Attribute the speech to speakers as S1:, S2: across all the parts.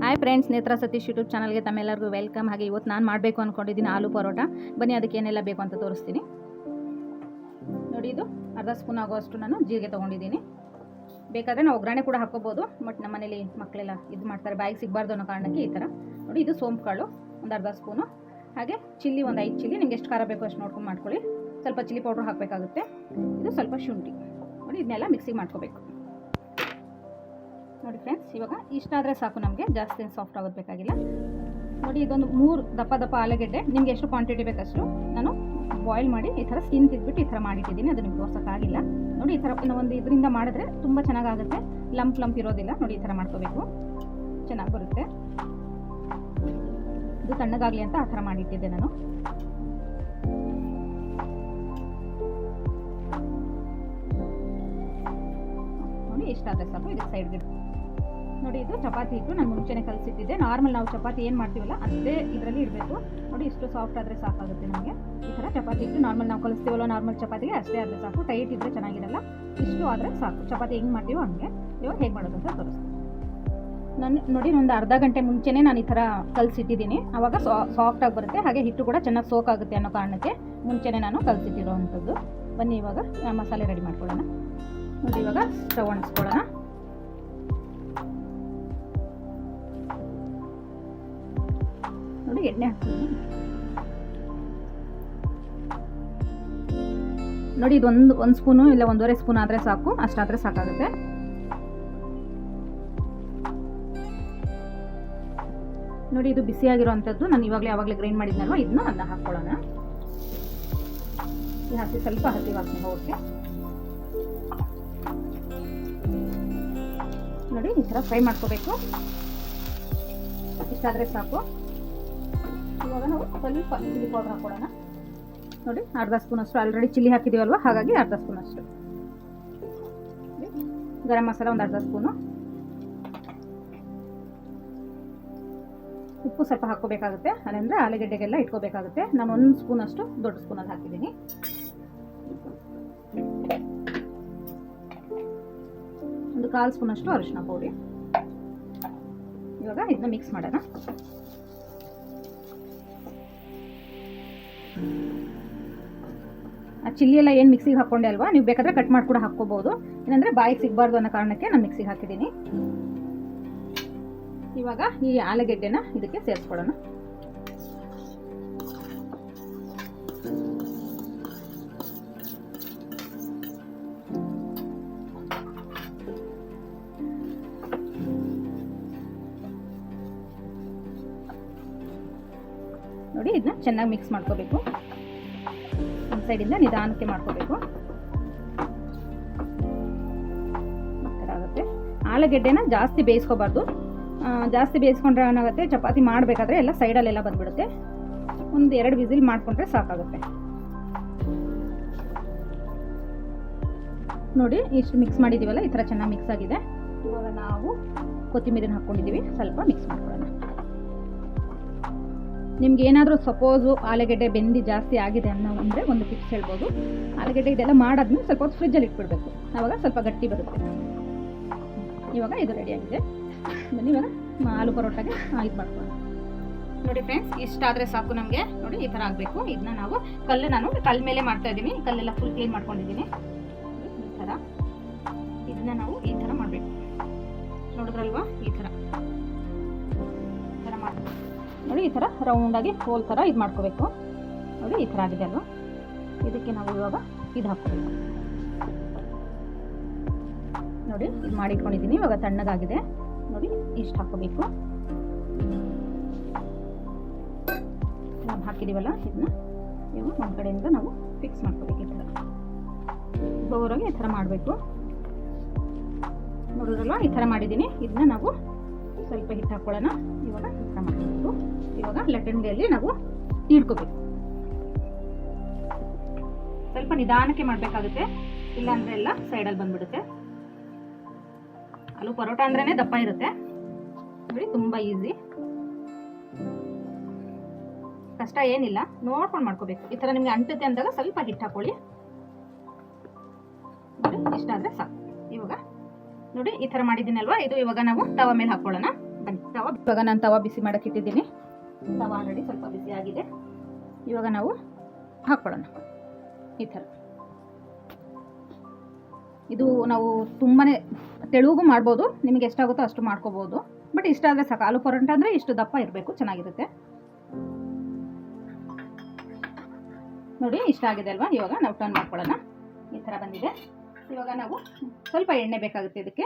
S1: Hi friends ನೇತ್ರ Satish YouTube ಚಾನಲ್ಗೆ ತಮ್ಮೆಲ್ಲರಿಗೂ ವೆಲ್ಕಮ್ ಹಾಗೆ ಇವತ್ತು ನಾನು ಮಾಡಬೇಕು ಅಂದ್ಕೊಂಡಿದ್ದೀನಿ ಆಲೂ ಪರೋಟ. ಬನ್ನಿ, ಅದಕ್ಕೆ ಏನೆಲ್ಲ ಬೇಕು ಅಂತ ತೋರಿಸ್ತೀನಿ. ನೋಡಿ ಇದು ಅರ್ಧ ಸ್ಪೂನ್ ಆಗೋಷ್ಟು ನಾನು ಜೀರಿಗೆ ತೊಗೊಂಡಿದ್ದೀನಿ. ಬೇಕಾದರೆ ನಾವು ಒಗ್ಗರಣೆ ಕೂಡ ಹಾಕೋಬೋದು ಬಟ್ ನಮ್ಮ ಮನೇಲಿ ಮಕ್ಕಳೆಲ್ಲ ಇದು ಮಾಡ್ತಾರೆ, ಬಾಯಿಗೆ ಸಿಗಬಾರ್ದು ಅನ್ನೋ ಕಾರಣಕ್ಕೆ ಈ ಥರ. ನೋಡಿ ಇದು ಸೋಂಪು ಕಾಳು ಒಂದು ಅರ್ಧ ಸ್ಪೂನು ಹಾಗೆ ಚಿಲ್ಲಿ ಒಂದು ಐದು ಚಿಲ್ಲಿ, ನಿಮ್ಗೆ ಎಷ್ಟು ಖಾರ ಬೇಕು ಅಷ್ಟು ನೋಡ್ಕೊಂಡು ಮಾಡ್ಕೊಳ್ಳಿ. ಸ್ವಲ್ಪ ಚಿಲ್ಲಿ ಪೌಡ್ರ್ ಹಾಕಬೇಕಾಗುತ್ತೆ. ಇದು ಸ್ವಲ್ಪ ಶುಂಠಿ. ನೋಡಿ, ಇದನ್ನೆಲ್ಲ ಮಿಕ್ಸಿಗೆ ಮಾಡ್ಕೋಬೇಕು. ನೋಡಿ ಫ್ರೆಂಡ್ಸ್ ಇವಾಗ ಇಷ್ಟಾದರೆ ಸಾಕು ನಮಗೆ. ಜಾಸ್ತಿ ಸಾಫ್ಟ್ ಆಗೋದು ಬೇಕಾಗಿಲ್ಲ. ನೋಡಿ, ಇದೊಂದು ಮೂರು ದಪ್ಪ ದಪ್ಪ ಆಲೂಗೆಡ್ಡೆ. ನಿಮ್ಗೆ ಎಷ್ಟು ಕ್ವಾಂಟಿಟಿ ಬೇಕಷ್ಟು ನಾನು ಬಾಯ್ಲ್ ಮಾಡಿ ಈ ಥರ ಸ್ಕಿನ್ ತಿದ್ಬಿಟ್ಟು ಈ ಥರ ಮಾಡಿಟ್ಟಿದ್ದೀನಿ. ಅದು ನಿಮ್ಗೆ ತೋರ್ಸೋಕ್ಕಾಗಿಲ್ಲ. ನೋಡಿ, ಈ ಥರ ಒಂದು ಇದರಿಂದ ಮಾಡಿದ್ರೆ ತುಂಬ ಚೆನ್ನಾಗಾಗುತ್ತೆ. ಲಂಪ್ ಲಂಪ್ ಇರೋದಿಲ್ಲ. ನೋಡಿ, ಈ ಥರ ಮಾಡ್ಕೋಬೇಕು. ಚೆನ್ನಾಗಿ ಬರುತ್ತೆ. ಇದು ತಣ್ಣಗಾಗಲಿ ಅಂತ ಆ ಥರ ಮಾಡಿಟ್ಟಿದ್ದೆ ನಾನು. ನೋಡಿ ಇಷ್ಟ ಆದರೆ ಸಾಕು ಇದಕ್ಕೆ ಸೈಡ್ಗೆ ನೋಡಿ, ಇದು ಚಪಾತಿ ಹಿಟ್ಟು ನಾನು ಮುಂಚೆನೆ ಕಲಿಸಿಟ್ಟಿದ್ದೆ. ನಾರ್ಮಲ್ ನಾವು ಚಪಾತಿ ಏನು ಮಾಡ್ತೀವಲ್ಲ, ಅದೇ ಇದರಲ್ಲಿ ಇಡಬೇಕು. ನೋಡಿ, ಇಷ್ಟು ಸಾಫ್ಟ್ ಆದರೆ ಸಾಕಾಗುತ್ತೆ ನಮಗೆ. ಈ ಥರ ಚಪಾತಿ ಹಿಟ್ಟು ನಾರ್ಮಲ್ ನಾವು ಕಲಿಸ್ತೀವಲ್ಲ ನಾರ್ಮಲ್ ಚಪಾತಿಗೆ, ಅಷ್ಟೇ ಆದರೆ ಸಾಕು. ಟೈಟ್ ಇದ್ದರೆ ಚೆನ್ನಾಗಿರಲ್ಲ. ಇಷ್ಟು ಆದರೆ ಸಾಕು. ಚಪಾತಿ ಹೆಂಗೆ ಮಾಡ್ತೀವೋ ಹಂಗೆ. ಇವಾಗ ಹೇಗೆ ಮಾಡೋದು ಅಂತ ತೋರಿಸ್ತೀನಿ. ನಾನು, ನೋಡಿ ಒಂದು ಅರ್ಧ ಗಂಟೆ ಮುಂಚೆನೇ ನಾನು ಈ ಥರ ಕಲಸಿಟ್ಟಿದ್ದೀನಿ. ಆವಾಗ ಆಗಿ ಬರುತ್ತೆ. ಹಾಗೆ ಹಿಟ್ಟು ಕೂಡ ಚೆನ್ನಾಗಿ ಸೋಕ್ ಆಗುತ್ತೆ ಅನ್ನೋ ಕಾರಣಕ್ಕೆ ಮುಂಚೆನೇ ನಾನು ಕಲಸಿಟ್ಟಿರೋ ಅಂಥದ್ದು ಬನ್ನಿ ಇವಾಗ ಮಸಾಲೆ ರೆಡಿ ಮಾಡ್ಕೊಳ್ಳೋಣ. ನೋಡಿ ಇವಾಗ ಸ್ಟವ್ ಒಣಗಿಸ್ಕೊಳ್ಳೋಣ ನೋಡಿ ಎಣ್ಣೆ ಹಾಕ್ತೀನಿ. ನೋಡಿ ಇದೊಂದು, ಒಂದು ಸ್ಪೂನು ಇಲ್ಲ ಒಂದೂವರೆ ಸ್ಪೂನ್ ಆದರೆ ಸಾಕು, ಅಷ್ಟಾದರೆ ಸಾಕಾಗುತ್ತೆ. ನೋಡಿ ಇದು ಬಿಸಿಯಾಗಿರುವಂಥದ್ದು, ನಾನು ಇವಾಗಲೇ ಯಾವಾಗಲೇ ಗ್ರೈಂಡ್ ಮಾಡಿದ್ನಲ್ವ, ಇದನ್ನ ಅದನ್ನ ಹಾಕ್ಕೊಳ್ಳೋಣ. ಹಸಿ ಸ್ವಲ್ಪ ಹಸಿ ವಾಸನೆ ಹೋಗುತ್ತೆ ನೋಡಿ, ಈ ಥರ ಫ್ರೈ ಮಾಡ್ಕೋಬೇಕು. ಇಷ್ಟಾದರೆ ಸಾಕು. ಇವಾಗ ನಾವು ಸ್ವಲ್ಪ ಚಿಲ್ಲಿ ಪೌಡರ್ ಹಾಕೊಳ್ಳೋಣ ನೋಡಿ, ಅರ್ಧ ಸ್ಪೂನ್ ಅಷ್ಟು ಆಲ್ರೆಡಿ ಚಿಲ್ಲಿ ಹಾಕಿದ್ದೀವಲ್ವ ಹಾಗಾಗಿ ಅರ್ಧ ಸ್ಪೂನ್ ಅಷ್ಟು. ಗರಂ ಮಸಾಲ ಒಂದು ಅರ್ಧ ಸ್ಪೂನು. ಉಪ್ಪು ಸ್ವಲ್ಪ ಹಾಕೋಬೇಕಾಗುತ್ತೆ ಅದಂದರೆ ಆಲೂಗಡ್ಡೆಗೆಲ್ಲ ಇಟ್ಕೋಬೇಕಾಗುತ್ತೆ. ನಾನು ಒಂದು ಸ್ಪೂನ್ ಅಷ್ಟು ದೊಡ್ಡ ಸ್ಪೂನಲ್ಲಿ ಹಾಕಿದ್ದೀನಿ. ಕಾಲು ಸ್ಪೂನ್ ಅಷ್ಟು ಅರಿಶಿನ ಪೌಡಿ. ಇವಾಗ ಇದನ್ನ ಮಿಕ್ಸ್ ಮಾಡೋಣ. ಆ ಚಿಲ್ಲಿ ಎಲ್ಲ ಏನು ಮಿಕ್ಸಿಗೆ ಹಾಕೊಂಡೆ ಅಲ್ವಾ? ನೀವು ಬೇಕಾದ್ರೆ ಕಟ್ ಮಾಡಿ ಕೂಡ ಹಾಕ್ಕೋಬಹುದು ಏನಂದ್ರೆ ಬಾಯಿಗೆ ಸಿಗಬಾರ್ದು ಅನ್ನೋ ಕಾರಣಕ್ಕೆ ನಾನು ಮಿಕ್ಸಿಗೆ ಹಾಕಿದ್ದೀನಿ. ಇವಾಗ ಈ ಆಲೂಗೆಡ್ಡೆನ ಇದಕ್ಕೆ ಸೇರಿಸ್ಕೊಳ್ಳೋಣ. ನೋಡಿ ಇದನ್ನ ಚೆನ್ನಾಗಿ ಮಿಕ್ಸ್ ಮಾಡ್ಕೋಬೇಕು. ಒಂದು ಸೈಡಿಂದ ನಿಧಾನಕ್ಕೆ ಮಾಡ್ಕೋಬೇಕು. ಆಗುತ್ತೆ. ಆಲೂಗೆಡ್ಡೆನ ಜಾಸ್ತಿ ಬೇಯಿಸ್ಕೋಬಾರ್ದು. ಜಾಸ್ತಿ ಬೇಯಿಸ್ಕೊಂಡ್ರೆ ಏನಾಗುತ್ತೆ? ಚಪಾತಿ ಮಾಡಬೇಕಾದ್ರೆ ಎಲ್ಲ ಸೈಡಲ್ಲೆಲ್ಲ ಬಂದ್ಬಿಡುತ್ತೆ. ಒಂದು ಎರಡು ವಿಸಿಲ್ ಮಾಡಿಕೊಂಡ್ರೆ ಸಾಕಾಗುತ್ತೆ. ನೋಡಿ, ಇಷ್ಟು ಮಿಕ್ಸ್ ಮಾಡಿದ್ದೀವಲ್ಲ ಈ ಥರ ಚೆನ್ನಾಗಿ ಮಿಕ್ಸ್ ಆಗಿದೆ. ಇವಾಗ ನಾವು ಕೊತ್ತಿಮೀರಿನ ಹಾಕ್ಕೊಂಡಿದ್ದೀವಿ ಸ್ವಲ್ಪ ಮಿಕ್ಸ್ ಮಾಡ್ಕೊಳ್ಳೋಣ. ನಿಮ್ಗೆ ಏನಾದರೂ ಸಪೋಸು ಆಲೂಗಡ್ಡೆ ಬೆಂದಿ ಜಾಸ್ತಿ ಆಗಿದೆ ಅನ್ನೋ ಅಂದರೆ ಒಂದು ಟಿಪ್ಸ್ ಹೇಳ್ಬೋದು. ಆಲೂಗಡ್ಡೆ ಇದೆಲ್ಲ ಮಾಡಾದ್ಮೇಲೆ ಸ್ವಲ್ಪ ಹೊತ್ತು ಫ್ರಿಜ್ಜಲ್ಲಿ ಇಟ್ಬಿಡ್ಬೇಕು. ಆವಾಗ ಸ್ವಲ್ಪ ಗಟ್ಟಿ ಬರುತ್ತೆ. ಇವಾಗ ಇದು ರೆಡಿ ಆಗಿದೆ. ಬನ್ನಿ, ಇವಾಗ ಆಲೂ ಪರೋಟಾಗೆ ಇದು ಮಾಡ್ಕೊಳ್ಳೋಣ. ನೋಡಿ ಫ್ರೆಂಡ್ಸ್ ಇಷ್ಟಾದರೆ ಸಾಕು ನಮಗೆ. ನೋಡಿ, ಈ ಥರ ಆಗಬೇಕು. ಇದನ್ನ ನಾವು ಕಲ್ಲು ನಾನು ಕಲ್ಲ ಮೇಲೆ ಮಾಡ್ತಾ ಇದ್ದೀನಿ. ಕಲ್ಲೆಲ್ಲ ಫುಲ್ ಕ್ಲೀನ್ ಮಾಡ್ಕೊಂಡಿದ್ದೀನಿ. ಈ ಥರ. ಇದನ್ನ ನಾವು ಈ ಥರ ಮಾಡಬೇಕು. ನೋಡಿದ್ರಲ್ವಾ? ಈ ನೋಡಿ, ಈ ಥರ ರೌಂಡಾಗಿ ಹೋಲ್ ಥರ ಇದು ಮಾಡ್ಕೋಬೇಕು. ನೋಡಿ, ಈ ಥರ ಆಗಿದೆ ಅಲ್ವಾ? ಇದಕ್ಕೆ ನಾವು ಇವಾಗ ಇದು ಹಾಕ್ಕೋಬೇಕು ನೋಡಿ, ಇದು ಮಾಡಿಟ್ಕೊಂಡಿದ್ದೀನಿ. ಇವಾಗ ತಣ್ಣಗಾಗಿದೆ. ನೋಡಿ, ಇಷ್ಟು ಹಾಕೋಬೇಕು ನಾವು ಹಾಕಿದ್ದೀವಲ್ಲ ಇದನ್ನ? ಇವಾಗ ಒಂದು ಕಡೆಯಿಂದ ನಾವು ಫಿಕ್ಸ್ ಮಾಡ್ಕೋಬೇಕು ಈ ಥರ ಬೋರಾಗಿ ಈ ಥರ ಮಾಡಬೇಕು. ನೋಡಿದ್ರಲ್ವ? ಈ ಥರ ಮಾಡಿದ್ದೀನಿ. ಇದನ್ನ ನಾವು ಸ್ವಲ್ಪ ಹಿಟ್ಟು ಹಾಕ್ಕೊಳ್ಳೋಣ ಇವಾಗ ಈ ಥರ ಮಾಡಬೇಕು ಇವಾಗ ಲಟ್ಟಣಿಗೆಯಲ್ಲಿ ನಾವು ಇಡ್ಕೋಬೇಕು ಸ್ವಲ್ಪ ನಿಧಾನಕ್ಕೆ ಮಾಡಬೇಕಾಗುತ್ತೆ. ಇಲ್ಲಾಂದ್ರೆ ಎಲ್ಲ ಸೈಡಲ್ಲಿ ಬಂದ್ಬಿಡುತ್ತೆ. ಅಲ್ಲೂ ಪರೋಟ ಅಂದ್ರೇ ದಪ್ಪ ಇರುತ್ತೆ. ನೋಡಿ, ತುಂಬ ಈಸಿ ಕಷ್ಟ ಏನಿಲ್ಲ. ನೋಡ್ಕೊಂಡು ಮಾಡ್ಕೋಬೇಕು. ಈ ಥರ ನಿಮಗೆ ಅಂಟುತ್ತೆ ಅಂದಾಗ ಸ್ವಲ್ಪ ಹಿಟ್ಟು ಹಾಕೊಳ್ಳಿ. ನೋಡಿ ಇಷ್ಟಾದರೆ ಸಾಕು. ಇವಾಗ ನೋಡಿ, ಈ ಥರ ಮಾಡಿದ್ದೀನಲ್ವಾ? ಇದು ಇವಾಗ ನಾವು ತವ ಮೇಲೆ ಹಾಕೊಳ್ಳೋಣ. ಬನ್ನಿ. ತವ ಇವಾಗ ನಾನು ತವ ಬಿಸಿ ಮಾಡೋಕೆ ಇಟ್ಟಿದ್ದೀನಿ. ತವ ಆಲ್ರೆಡಿ ಸ್ವಲ್ಪ ಬಿಸಿ ಆಗಿದೆ. ಇವಾಗ ನಾವು ಹಾಕ್ಕೊಳ್ಳೋಣ. ಈ ಥರ. ಇದು ನಾವು ತುಂಬಾ ತೆಳುಗೂ ಮಾಡ್ಬೋದು. ನಿಮಗೆ ಎಷ್ಟಾಗುತ್ತೋ ಅಷ್ಟು ಮಾಡ್ಕೋಬೋದು. ಬಟ್ ಇಷ್ಟ ಆದರೆ ಸಾಕು. ಆಲೂ ಪರೋಟ ಅಂದರೆ ಇಷ್ಟು ದಪ್ಪ ಇರಬೇಕು, ಚೆನ್ನಾಗಿರುತ್ತೆ. ನೋಡಿ, ಇಷ್ಟ ಆಗಿದೆ ಅಲ್ವಾ? ಇವಾಗ ನಾವು ಟರ್ನ್ ಮಾಡ್ಕೊಳ್ಳೋಣ. ಈ ಥರ ಬಂದಿದೆ. ಇವಾಗ ನಾವು ಸ್ವಲ್ಪ ಎಣ್ಣೆ ಬೇಕಾಗುತ್ತೆ ಇದಕ್ಕೆ.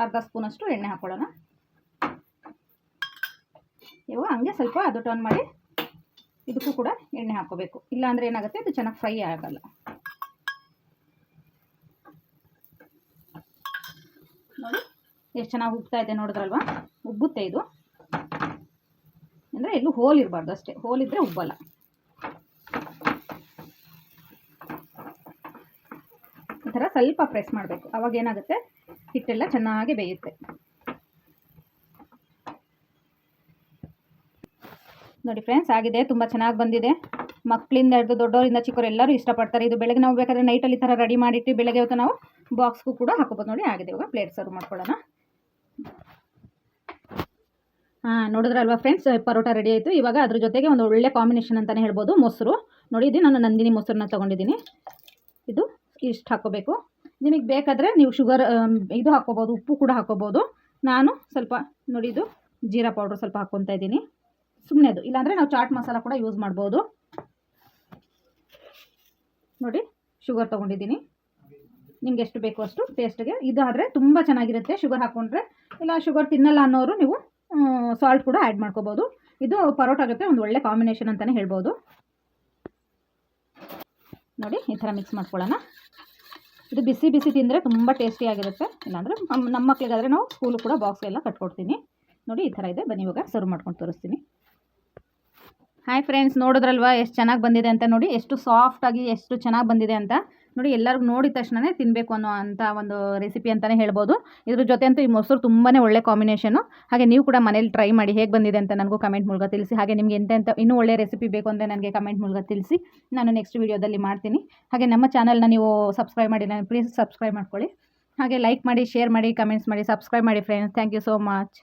S1: ಅರ್ಧ ಸ್ಪೂನಷ್ಟು ಎಣ್ಣೆ ಹಾಕ್ಕೊಳ್ಳೋಣ. ಇವಾಗ ಹಂಗೆ ಸ್ವಲ್ಪ ಅದು ಟರ್ನ್ ಮಾಡಿ ಇದಕ್ಕೂ ಕೂಡ ಎಣ್ಣೆ ಹಾಕೋಬೇಕು ಇಲ್ಲಾಂದರೆ ಏನಾಗುತ್ತೆ ಅದು ಚೆನ್ನಾಗಿ ಫ್ರೈ ಆಗಲ್ಲ. ನೋಡಿ, ಎಷ್ಟು ಚೆನ್ನಾಗಿ ಉಬ್ತಾ ಇದೆ ನೋಡಿದ್ರಲ್ವಾ? ಉಬ್ಬುತ್ತೆ ಇದು. ಅಂದರೆ ಎಲ್ಲೂ ಹೋಲ್ ಇರಬಾರ್ದು ಅಷ್ಟೇ. ಹೋಲ್ ಇದ್ದರೆ ಉಬ್ಬಲ್ಲ. ಈ ಥರ ಸ್ವಲ್ಪ ಪ್ರೆಸ್ ಮಾಡಬೇಕು. ಅವಾಗ ಏನಾಗುತ್ತೆ, ಹಿಟ್ಟೆಲ್ಲ ಚೆನ್ನಾಗಿ ಬೇಯುತ್ತೆ. ನೋಡಿ ಫ್ರೆಂಡ್ಸ್ ಆಗಿದೆ, ತುಂಬ ಚೆನ್ನಾಗಿ ಬಂದಿದೆ. ಮಕ್ಕಳಿಂದ ಹಿಡಿದು ದೊಡ್ಡವರಿಂದ ಚಿಕ್ಕವರು ಎಲ್ಲರೂ ಇಷ್ಟಪಡ್ತಾರೆ. ಇದು ಬೆಳಗ್ಗೆ ನಾವು ಬೇಕಾದರೆ ನೈಟಲ್ಲಿ ಈ ಥರ ರೆಡಿ ಮಾಡಿಟ್ಟು ಬೆಳಗ್ಗೆ ಹೊತ್ತು ನಾವು ಬಾಕ್ಸ್ಗೂ ಕೂಡ ಹಾಕೋಬೋದು ನೋಡಿ ಆಗಿದೆ, ಇವಾಗ ಪ್ಲೇಟ್ ಸರ್ವ್ ಮಾಡ್ಕೊಳ್ಳೋಣ. ಹಾಂ, ನೋಡಿದ್ರಲ್ವಾ ಫ್ರೆಂಡ್ಸ್ ಪರೋಟ ರೆಡಿ ಆಯಿತು. ಇವಾಗ ಅದ್ರ ಜೊತೆಗೆ ಒಂದು ಒಳ್ಳೆ ಕಾಂಬಿನೇಷನ್ ಅಂತಲೇ ಹೇಳ್ಬೋದು. ಮೊಸರು. ನೋಡಿ, ಇದು ನಾನು ನಂದಿನಿ ಮೊಸರನ್ನ ತೊಗೊಂಡಿದ್ದೀನಿ. ಇದು ಇಷ್ಟು ಹಾಕೋಬೇಕು ನಿಮಗೆ ಬೇಕಾದರೆ ನೀವು ಶುಗರ್ ಇದು ಹಾಕ್ಕೋಬೋದು, ಉಪ್ಪು ಕೂಡ ಹಾಕ್ಕೋಬೋದು. ನಾನು ಸ್ವಲ್ಪ, ನೋಡಿ ಜೀರಾ ಪೌಡ್ರ್ ಸ್ವಲ್ಪ ಹಾಕ್ಕೊತಾ ಇದ್ದೀನಿ. ಸುಮ್ಮನೆ ಅದು. ಇಲ್ಲಾಂದರೆ ನಾವು ಚಾಟ್ ಮಸಾಲ ಕೂಡ ಯೂಸ್ ಮಾಡ್ಬೋದು. ನೋಡಿ ಶುಗರ್ ತೊಗೊಂಡಿದ್ದೀನಿ. ನಿಮ್ಗೆ ಎಷ್ಟು ಬೇಕು ಅಷ್ಟು ಟೇಸ್ಟ್ಗೆ ಇದಾದರೆ ತುಂಬ ಚೆನ್ನಾಗಿರುತ್ತೆ ಶುಗರ್ ಹಾಕ್ಕೊಂಡ್ರೆ ಇಲ್ಲ ಶುಗರ್ ತಿನ್ನಲ್ಲ ಅನ್ನೋರು ನೀವು ಸಾಲ್ಟ್ ಕೂಡ ಆ್ಯಡ್ ಮಾಡ್ಕೋಬೋದು. ಇದು ಪರೋಟ ಜೊತೆ ಒಂದು ಒಳ್ಳೆ ಕಾಂಬಿನೇಷನ್ ಅಂತಲೇ ಹೇಳ್ಬೋದು. ನೋಡಿ, ಈ ಥರ ಮಿಕ್ಸ್ ಮಾಡ್ಕೊಳ್ಳೋಣ. ಇದು ಬಿಸಿ ಬಿಸಿ ತಿಂದರೆ ತುಂಬ ಟೇಸ್ಟಿಯಾಗಿರುತ್ತೆ ಇಲ್ಲಾಂದರೆ ನಮ್ಮ ಮಕ್ಳಿಗಾದರೆ ನಾವು ಸ್ಕೂಲು ಕೂಡ ಬಾಕ್ಸ್ಗೆಲ್ಲ ಕಟ್ಕೊಡ್ತೀನಿ. ನೋಡಿ, ಈ ಥರ ಇದೆ. ಬನ್ನಿ ಇವಾಗ ಸರ್ವ್ ಮಾಡ್ಕೊಂಡು ತೋರಿಸ್ತೀನಿ. ಹಾಯ್ ಫ್ರೆಂಡ್ಸ್ ನೋಡಿದ್ರಲ್ವಾ? ಎಷ್ಟು ಚೆನ್ನಾಗಿ ಬಂದಿದೆ ಅಂತ ನೋಡಿ, ಎಷ್ಟು ಸಾಫ್ಟಾಗಿ ಎಷ್ಟು ಚೆನ್ನಾಗಿ ಬಂದಿದೆ ಅಂತ ನೋಡಿ, ಎಲ್ಲರಿಗೂ ನೋಡಿದ ತಕ್ಷಣವೇ ತಿನ್ನಬೇಕು ಅನ್ನೋ ಅಂಥ ಒಂದು ರೆಸಿಪಿ ಅಂತಲೇ ಹೇಳ್ಬೋದು. ಇದ್ರ ಜೊತೆ ಅಂತೂ ಈ ಮೊಸರು ತುಂಬಾ ಒಳ್ಳೆ ಕಾಂಬಿನೇಷನು ಹಾಗೆ ನೀವು ಕೂಡ ಮನೇಲಿ ಟ್ರೈ ಮಾಡಿ ಹೇಗೆ ಬಂದಿದೆ ಅಂತ ನನಗೂ ಕಮೆಂಟ್ ಮೂಲಕ ತಿಳಿಸಿ. ಹಾಗೆ ನಿಮಗೆ ಎಂತೆಂಥ ಇನ್ನೂ ಒಳ್ಳೆ ರೆಸಿಪಿ ಬೇಕು ಅಂದರೆ ನನಗೆ ಕಮೆಂಟ್ ಮೂಲಕ ತಿಳಿಸಿ. ನಾನು ನೆಕ್ಸ್ಟ್ ವೀಡಿಯೋದಲ್ಲಿ ಮಾಡ್ತೀನಿ. ಹಾಗೆ ನಮ್ಮ ಚಾನಲ್ನ ನೀವು ಸಬ್ಸ್ಕ್ರೈಬ್ ಮಾಡಿ ನಾನು ಪ್ಲೀಸ್ ಸಬ್ಸ್ಕ್ರೈಬ್ ಮಾಡ್ಕೊಳ್ಳಿ. ಹಾಗೆ ಲೈಕ್ ಮಾಡಿ ಶೇರ್ ಮಾಡಿ ಕಮೆಂಟ್ಸ್ ಮಾಡಿ ಸಬ್ಸ್ಕ್ರೈಬ್ ಮಾಡಿ friends thank you so much